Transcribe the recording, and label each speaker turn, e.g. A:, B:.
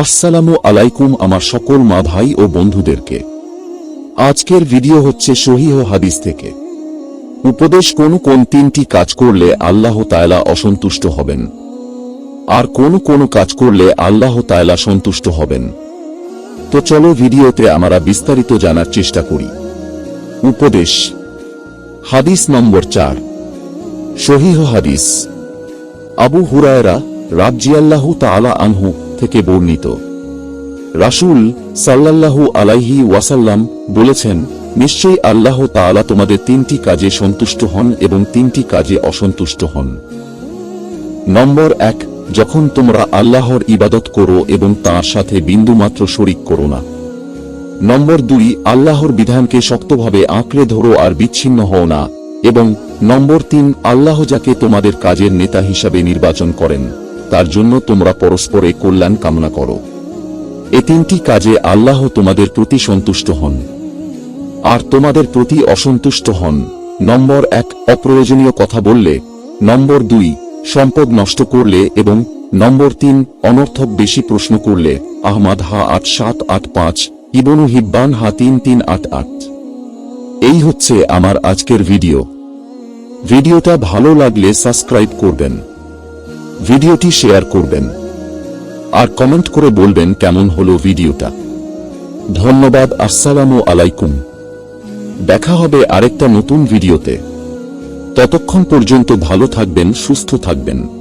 A: আসসালামু আলাইকুম আমার সকল মা ভাই ও বন্ধুদেরকে। আজকের ভিডিও হচ্ছে সহিহ হাদিস থেকে। উপদেশ কোন কোন তিনটি কাজ করলে আল্লাহ তায়লা অসন্তুষ্ট হবেন? আর কোন কোন কাজ করলে আল্লাহ তায়লা সন্তুষ্ট হবেন? তো চলো ভিডিওতে আমরা বিস্তারিত জানার চেষ্টা করি। উপদেশ, হাদিস নম্বর চার, সহিহ হাদিস। আবু হুরায়রা রাবজিয়াল্লাহু তাআলা আনহু থেকে বর্ণিত। রাসূল সাল্লাল্লাহু আলাইহি ওয়াসাল্লাম বলেছেন, নিশ্চয়ই আল্লাহ তাআলা তোমাদের তিনটি কাজে সন্তুষ্ট হন এবং তিনটি কাজে অসন্তুষ্ট হন। নম্বর এক, যখন তোমরা আল্লাহর ইবাদত করো এবং তার সাথে বিন্দুমাত্র শরিক করো না। নম্বর দুই, আল্লাহর বিধানকে শক্তভাবে আঁকড়ে ধরো আর বিচ্ছিন্ন হও না। এবং নম্বর তিন, আল্লাহ যাকে তোমাদের কাজের নেতা হিসাবে নির্বাচন করেন। তার জন্য তোমরা পরস্পরে কল্যাণ কামনা করো। এ তিনটি কাজে আল্লাহ তোমাদের প্রতি সন্তুষ্ট হন। আর তোমাদের প্রতি অসন্তুষ্ট হন। নম্বর এক, অপ্রয়োজনীয় কথা বললে। নম্বর দুই, সম্পদ নষ্ট করলে এবং নম্বর তিন, অনর্থক বেশি প্রশ্ন করলে। আহমাদ হা আট সাত আট পাঁচ, ইবনু হিব্বান হা তিন তিন আট আট। এই হচ্ছে আমার আজকের ভিডিও। ভিডিওটা ভালো লাগলে সাবস্ক্রাইব করবেন। ভিডিওটি শেয়ার করবেন। আর কমেন্ট করে বলবেন কেমন হলো ভিডিওটা। ধন্যবাদ, আসসালামু আলাইকুম। দেখা হবে আরেকটা নতুন ভিডিওতে। ততক্ষণ পর্যন্ত ভালো থাকবেন, সুস্থ থাকবেন।